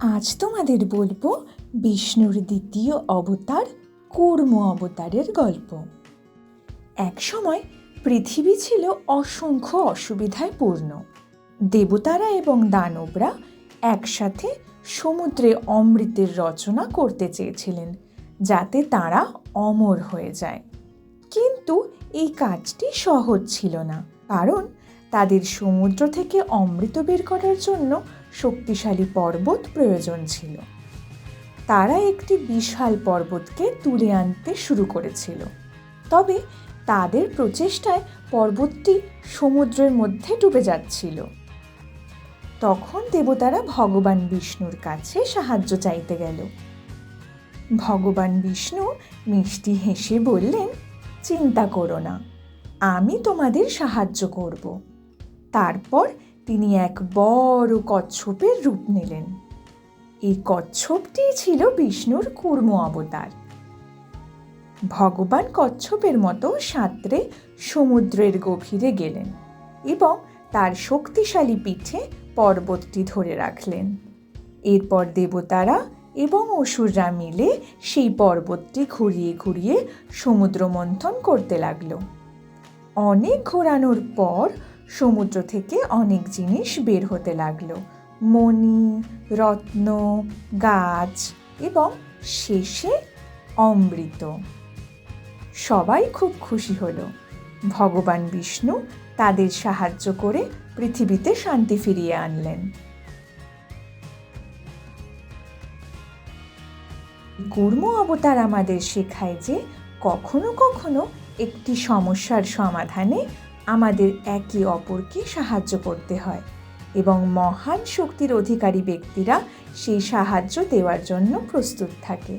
আজ তোমাদের বলব বিষ্ণুর দ্বিতীয় অবতার কূর্ম অবতারের গল্প। এক সময় পৃথিবী ছিল অসংখ্য অসুবিধায় পূর্ণ। দেবতারা এবং দানবরা একসাথে সমুদ্রে অমৃতের রচনা করতে চেয়েছিলেন, যাতে তারা অমর হয়ে যায়। কিন্তু এই কাজটি সহজ ছিল না, কারণ তাদের সমুদ্র থেকে অমৃত বের করার জন্য শক্তিশালী পর্বত প্রয়োজন ছিল। তারা একটি বিশাল পর্বতকে তুলে আনতে শুরু করেছিল। তবে তাদের প্রচেষ্টায় পর্বতটি সমুদ্রের মধ্যে ডুবে যাচ্ছিল। তখন দেবতারা ভগবান বিষ্ণুর কাছে সাহায্য চাইতে গেল। ভগবান বিষ্ণু মিষ্টি হেসে বললেন, চিন্তা করো না, আমি তোমাদের সাহায্য করব। তারপর তিনি এক বড় কচ্ছপের রূপ নিলেন। এই কচ্ছপটি ছিল বিষ্ণুর কুর্ম অবতার। ভগবান কচ্ছপের মতো সাঁতরে সমুদ্রের গভীরে গেলেন এবং তার শক্তিশালী পিঠে পর্বতটি ধরে রাখলেন। এরপর দেবতারা এবং অসুররা মিলে সেই পর্বতটি ঘুরিয়ে ঘুরিয়ে সমুদ্র মন্থন করতে লাগল। অনেক ঘোরানোর পর সমুদ্র থেকে অনেক জিনিস বের হতে লাগল। মণি, রত্ন, গাছ এবং শেষে অমৃত। সবাই খুব খুশি হলো। ভগবান বিষ্ণু তাদের সাহায্য করে পৃথিবীতে শান্তি ফিরিয়ে আনলেন। কুর্ম অবতার আমাদের শেখায় যে কখনো কখনো একটি সমস্যার সমাধানে আমাদের একে অপরকে সাহায্য করতে হয় এবং মহান শক্তির অধিকারী ব্যক্তিরা সেই সাহায্য দেওয়ার জন্য প্রস্তুত থাকে।